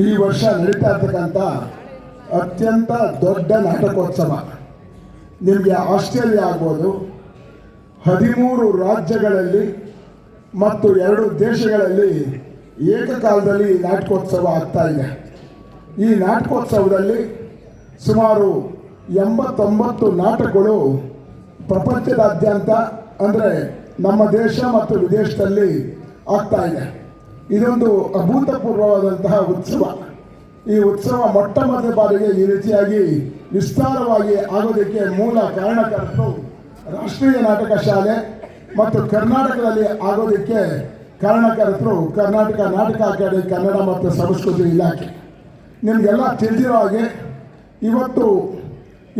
ಈ ವರ್ಷ ನಡೀತಾ ಇರ್ತಕ್ಕಂಥ ಅತ್ಯಂತ ದೊಡ್ಡ ನಾಟಕೋತ್ಸವ. ನಿಮಗೆ ಆಸ್ಟ್ರೇಲಿಯಾ ಆಗ್ಬೋದು, ಹದಿಮೂರು ರಾಜ್ಯಗಳಲ್ಲಿ ಮತ್ತು ಎರಡು ದೇಶಗಳಲ್ಲಿ ಏಕಕಾಲದಲ್ಲಿ ಈ ನಾಟಕೋತ್ಸವ ಆಗ್ತಾ ಇದೆ. ಈ ನಾಟಕೋತ್ಸವದಲ್ಲಿ ಸುಮಾರು ಎಂಬತ್ತೊಂಬತ್ತು ನಾಟಕಗಳು ಪ್ರಪಂಚದಾದ್ಯಂತ ಅಂದರೆ ನಮ್ಮ ದೇಶ ಮತ್ತು ವಿದೇಶದಲ್ಲಿ ಆಗ್ತಾ ಇದೆ. ಇದೊಂದು ಅಭೂತಪೂರ್ವವಾದಂತಹ ಉತ್ಸವ. ಈ ಉತ್ಸವ ಮೊಟ್ಟ ಮೊದಲ ಬಾರಿಗೆ ಈ ರೀತಿಯಾಗಿ ವಿಸ್ತಾರವಾಗಿ ಆಗೋದಕ್ಕೆ ಮೂಲ ಕಾರಣಕರ್ತರು ರಾಷ್ಟ್ರೀಯ ನಾಟಕ ಶಾಲೆ ಮತ್ತು ಕರ್ನಾಟಕದಲ್ಲಿ ಆಗೋದಕ್ಕೆ ಕಾರಣಕರ್ತರು ಕರ್ನಾಟಕ ನಾಟಕ ಅಕಾಡೆಮಿ, ಕನ್ನಡ ಮತ್ತು ಸಂಸ್ಕೃತಿ ಇಲಾಖೆ. ನಿಮಗೆಲ್ಲ ತಿಳಿದಿರೋ ಹಾಗೆ ಇವತ್ತು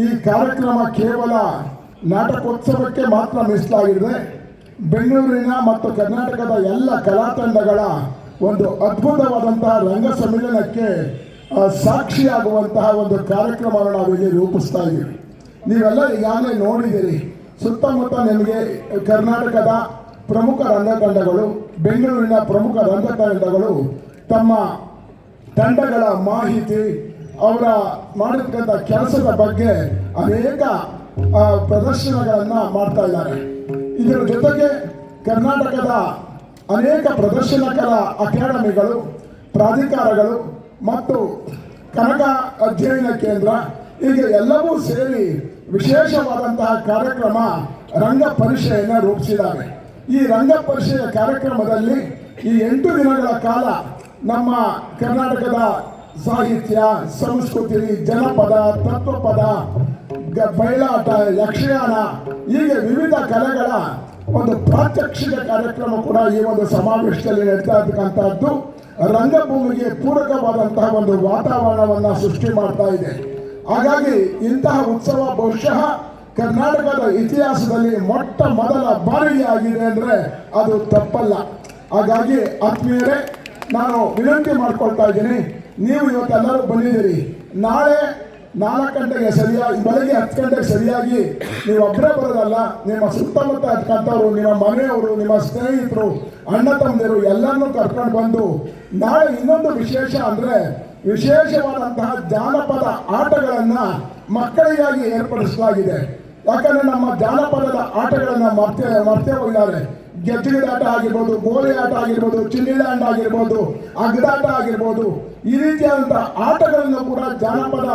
ಈ ಕಾರ್ಯಕ್ರಮ ಕೇವಲ ನಾಟಕೋತ್ಸವಕ್ಕೆ ಮಾತ್ರ ಮೀಸಲಾಗಿದೆ ಬೆಂಗಳೂರಿನ ಮತ್ತು ಕರ್ನಾಟಕದ ಎಲ್ಲ ಕಲಾ ತಂಡಗಳ ಒಂದು ಅದ್ಭುತವಾದಂತಹ ರಂಗ ಸಮ್ಮೇಳನಕ್ಕೆ ಸಾಕ್ಷಿಯಾಗುವಂತಹ ಒಂದು ಕಾರ್ಯಕ್ರಮವನ್ನು ನಾವಿಲ್ಲಿ ರೂಪಿಸ್ತಾ ಇದ್ದೀವಿ. ನೀವೆಲ್ಲ ಈಗಾಗಲೇ ನೋಡಿದ್ದೀರಿ, ಸುತ್ತಮುತ್ತ ನಿಮಗೆ ಕರ್ನಾಟಕದ ಪ್ರಮುಖ ರಂಗ ತಂಡಗಳು, ಬೆಂಗಳೂರಿನ ಪ್ರಮುಖ ರಂಗ ತಂಡಗಳು ತಮ್ಮ ತಂಡಗಳ ಮಾಹಿತಿ, ಅವರ ಮಾಡಿರ್ತಕ್ಕಂಥ ಕೆಲಸದ ಬಗ್ಗೆ ಅನೇಕ ಪ್ರದರ್ಶನಗಳನ್ನು ಮಾಡ್ತಾ ಇದ್ದಾರೆ. ಇದರ ಜೊತೆಗೆ ಕರ್ನಾಟಕದ ಅನೇಕ ಪ್ರದರ್ಶನಕರ ಅಕಾಡೆಮಿಗಳು, ಪ್ರಾಧಿಕಾರಗಳು ಮತ್ತು ಕನಕ ಅಧ್ಯಯನ ಕೇಂದ್ರ, ಹೀಗೆ ಎಲ್ಲವೂ ಸೇರಿ ವಿಶೇಷವಾದಂತಹ ಕಾರ್ಯಕ್ರಮ ರಂಗ ಪರಿಷೆಯನ್ನು ರೂಪಿಸಿದ್ದಾರೆ. ಈ ರಂಗ ಪರಿಷೆಯ ಕಾರ್ಯಕ್ರಮದಲ್ಲಿ ಈ ಎಂಟು ದಿನಗಳ ಕಾಲ ನಮ್ಮ ಕರ್ನಾಟಕದ ಸಾಹಿತ್ಯ, ಸಂಸ್ಕೃತಿ, ಜನಪದ, ತತ್ವಪದ ಬಯಲಾಟ ಯಕ್ಷಗಾನ, ಹೀಗೆ ವಿವಿಧ ಕಲೆಗಳ ಒಂದು ಪ್ರಾತ್ಯಕ್ಷಿಕ ಕಾರ್ಯಕ್ರಮ ಕೂಡ ಈ ಒಂದು ಸಮಾವೇಶದಲ್ಲಿ ನಡೀತಾ ಇರ್ತಕ್ಕಂಥದ್ದು ರಂಗಭೂಮಿಗೆ ಪೂರಕವಾದಂತಹ ಒಂದು ವಾತಾವರಣವನ್ನ ಸೃಷ್ಟಿ ಮಾಡ್ತಾ ಇದೆ. ಹಾಗಾಗಿ ಇಂತಹ ಉತ್ಸವ ಬಹುಶಃ ಕರ್ನಾಟಕದ ಇತಿಹಾಸದಲ್ಲಿ ಮೊಟ್ಟ ಮೊದಲ ಬಾರಿಗೆ ಆಗಿದೆ ಅಂದ್ರೆ ಅದು ತಪ್ಪಲ್ಲ. ಹಾಗಾಗಿ ಆತ್ಮೀಯರೇ, ನಾನು ವಿನಂತಿ ಮಾಡ್ಕೊಳ್ತಾ ಇದ್ದೀನಿ. ನೀವು ಇವತ್ತೆಲ್ಲರೂ ಬಂದಿದ್ದೀರಿ. ನಾಳೆ ನಾಲ್ಕು ಗಂಟೆಗೆ ಸರಿಯಾಗಿ, ಬೆಳಗ್ಗೆ ಹತ್ತು ಗಂಟೆಗೆ ಸರಿಯಾಗಿ ನೀವು ಒಬ್ಬರೇ ಬರೋದಲ್ಲ, ನಿಮ್ಮ ಸುತ್ತಮುತ್ತ ಇರ್ತಕ್ಕಂಥವ್ರು ನಿಮ್ಮ ಮನೆಯವರು, ನಿಮ್ಮ ಸ್ನೇಹಿತರು, ಅಣ್ಣ ತಮ್ಮದಿರು ಎಲ್ಲರನ್ನೂ ಕರ್ಕೊಂಡು ಬಂದು, ನಾಳೆ ಇನ್ನೊಂದು ವಿಶೇಷ ಅಂದರೆ ವಿಶೇಷವಾದಂತಹ ಜಾನಪದ ಆಟಗಳನ್ನ ಮಕ್ಕಳಿಗಾಗಿ ಏರ್ಪಡಿಸಲಾಗಿದೆ. ಯಾಕಂದ್ರೆ ನಮ್ಮ ಜಾನಪದದ ಆಟಗಳನ್ನು ಮರ್ತೆ ಮರ್ತೇ ಹೋಗಿದ್ದಾರೆ. ಗೆಜ್ಜಿಗಿದಾಟ ಆಗಿರ್ಬೋದು, ಗೋಲಿ ಆಟ ಆಗಿರ್ಬೋದು, ಚಿನ್ನಿದಾಂಡ ಆಗಿರ್ಬೋದು, ಅಗ್ದಾಟ ಆಗಿರ್ಬೋದು, ಈ ರೀತಿಯಾದಂತಹ ಆಟಗಳನ್ನು ಕೂಡ ಜಾನಪದ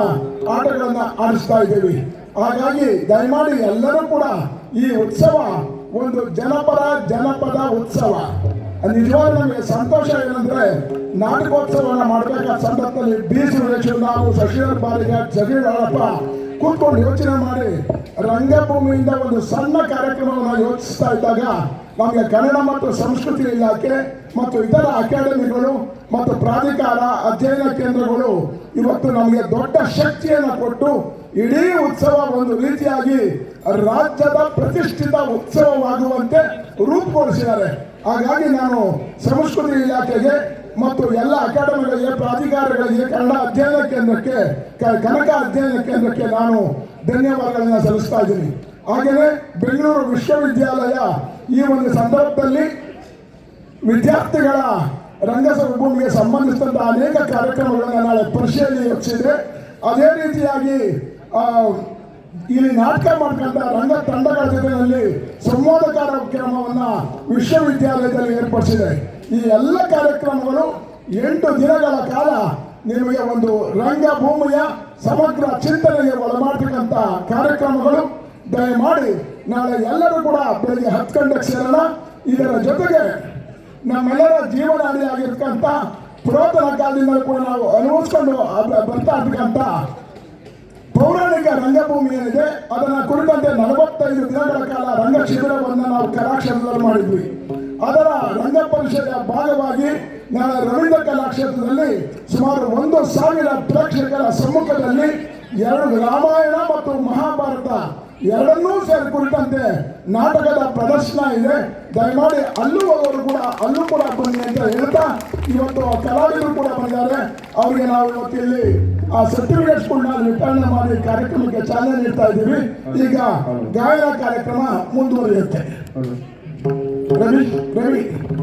ಆಟಗಳನ್ನು ಆಡಿಸ್ತಾ ಇದ್ದೀವಿ. ಹಾಗಾಗಿ ದಯಮಾಡಿ ಎಲ್ಲರೂ ಕೂಡ ಈ ಉತ್ಸವ ಒಂದು ಜನಪದ ಜನಪದ ಉತ್ಸವ. ನಿಜವಾಗ ನಮಗೆ ಸಂತೋಷ ಏನಂದ್ರೆ, ನಾಟಕೋತ್ಸವವನ್ನು ಮಾಡಬೇಕಾದ ಸಂದರ್ಭದಲ್ಲಿ ಬಿ. ಸುರೇಶ್ ನಾವು ಶಶಿಧರ್ ಜಗೀರ್ ಅಳಪ್ಪ ಕೂತ್ಕೊಂಡು ಯೋಚನೆ ಮಾಡಿ ರಂಗಭೂಮಿಯಿಂದ ಒಂದು ಸಣ್ಣ ಕಾರ್ಯಕ್ರಮವನ್ನು ಯೋಚಿಸ್ತಾ ಇದ್ದಾಗ ನಮಗೆ ಕನ್ನಡ ಮತ್ತು ಸಂಸ್ಕೃತಿ ಇಲಾಖೆ ಮತ್ತು ಇತರ ಅಕಾಡೆಮಿಗಳು ಮತ್ತು ಪ್ರಾಧಿಕಾರ ಅಧ್ಯಯನ ಕೇಂದ್ರಗಳು ಇವತ್ತು ನಮಗೆ ದೊಡ್ಡ ಶಕ್ತಿಯನ್ನು ಕೊಟ್ಟು ಇಡೀ ಉತ್ಸವ ಒಂದು ರೀತಿಯಾಗಿ ರಾಜ್ಯದ ಪ್ರತಿಷ್ಠಿತ ಉತ್ಸವವಾಗುವಂತೆ ರೂಪುಗೊಳಿಸಿದ್ದಾರೆ. ಹಾಗಾಗಿ ನಾನು ಸಂಸ್ಕೃತಿ ಇಲಾಖೆಗೆ ಮತ್ತು ಎಲ್ಲ ಅಕಾಡೆಮಿಗಳಿಗೆ, ಪ್ರಾಧಿಕಾರಗಳಿಗೆ ಕನ್ನಡ ಅಧ್ಯಯನ ಕೇಂದ್ರಕ್ಕೆ ಕನಕ ಅಧ್ಯಯನ ಕೇಂದ್ರಕ್ಕೆ ನಾನು ಧನ್ಯವಾದಗಳನ್ನು ಸಲ್ಲಿಸ್ತಾ ಇದ್ದೀನಿ. ಹಾಗೆಯೇ ಬೆಂಗಳೂರು ವಿಶ್ವವಿದ್ಯಾಲಯ ಈ ಒಂದು ಸಂದರ್ಭದಲ್ಲಿ ವಿದ್ಯಾರ್ಥಿಗಳ ರಂಗಭೂಮಿಗೆ ಸಂಬಂಧಿಸಿದಂಥ ಅನೇಕ ಕಾರ್ಯಕ್ರಮಗಳನ್ನು ನಾಳೆ ಪರಿಶೀಲನೆ ಯೋಚಿಸಿದೆ ಅದೇ ರೀತಿಯಾಗಿ ಇಲ್ಲಿ ನಾಟಕ ಮಾಡ್ಕೊಂಡ ರಂಗ ತಂಡಗಳ ಜೊತೆಯಲ್ಲಿ ಸಂವಾದ ಕಾರ್ಯಕ್ರಮವನ್ನ ವಿಶ್ವವಿದ್ಯಾಲಯದಲ್ಲಿ ಏರ್ಪಡಿಸಿದೆ. ಈ ಎಲ್ಲ ಕಾರ್ಯಕ್ರಮಗಳು ಎಂಟು ದಿನಗಳ ಕಾಲ ನಿಮಗೆ ಒಂದು ರಂಗಭೂಮಿಯ ಸಮಗ್ರ ಚಿಂತನೆಗೆ ಒಳಮಾಡ್ತಕ್ಕಂಥ ಕಾರ್ಯಕ್ರಮಗಳು. ದಯಮಾಡಿ ನಾಳೆ ಎಲ್ಲರೂ ಕೂಡ ಬೆಳಿಗ್ಗೆ ಹತ್ತು ಗಂಟೆಗೆ ಸೇರೋಣ ಇದರ ಜೊತೆಗೆ ನಮ್ಮೆಲ್ಲರ ಜೀವನಾಡಿ ಆಗಿರ್ತಕ್ಕಂಥ ಪುರಾತನ ಕಾಲದಿಂದ ಕೂಡ ನಾವು ಅನುಭವಿಸ್ಕೊಂಡು ಬರ್ತಾ ಇರ್ತಕ್ಕಂಥ ಪೌರಾಣಿಕ ರಂಗಭೂಮಿ ಏನಿದೆ ಅದನ್ನ ಕುರಿತಂತೆ ನಲವತ್ತೈದು ದಿನಗಳ ಕಾಲ ರಂಗ ಶಿಬಿರವನ್ನು ನಾವು ಕಲಾಕ್ಷೇತ್ರದಲ್ಲಿ ಮಾಡಿದ್ವಿ. ಅದರ ರಂಗ ಪರಿಷದ ಭಾಗವಾಗಿ ನಾಳೆ ರವೀಂದ್ರ ಕಲಾಕ್ಷೇತ್ರದಲ್ಲಿ ಸುಮಾರು ಒಂದು ಸಾವಿರ ಪ್ರೇಕ್ಷಕರ ಸಮ್ಮುಖದಲ್ಲಿ ಎರಡು ರಾಮಾಯಣ ಮತ್ತು ಮಹಾಭಾರತ ಎರಡನ್ನೂ ಸೇರಿ ಕುರಿತಂತೆ ನಾಟಕದ ಪ್ರದರ್ಶನ ಇದೆ. ದಯಮಾಡಿ ಅಲ್ಲೂ ಅವರು ಕೂಡ, ಅಲ್ಲೂ ಕೂಡ ಬನ್ನಿ ಅಂತ ಹೇಳ್ತಾ ಇವತ್ತು ಕಲಾವಿದರು ಕೂಡ ಬಂದಿದ್ದಾರೆ. ಅವರಿಗೆ ನಾವು ಇವತ್ತು ಇಲ್ಲಿ ಆ ಕೂಡ ವಿತರಣೆ ಮಾಡಿ ಕಾರ್ಯಕ್ರಮಕ್ಕೆ ಚಾಲನೆ ನೀಡ್ತಾ ಇದ್ದೀವಿ. ಈಗ ಗಾಯನ ಕಾರ್ಯಕ್ರಮ ಮುಂದುವರಿಯುತ್ತೆ. Let Ready? Ready?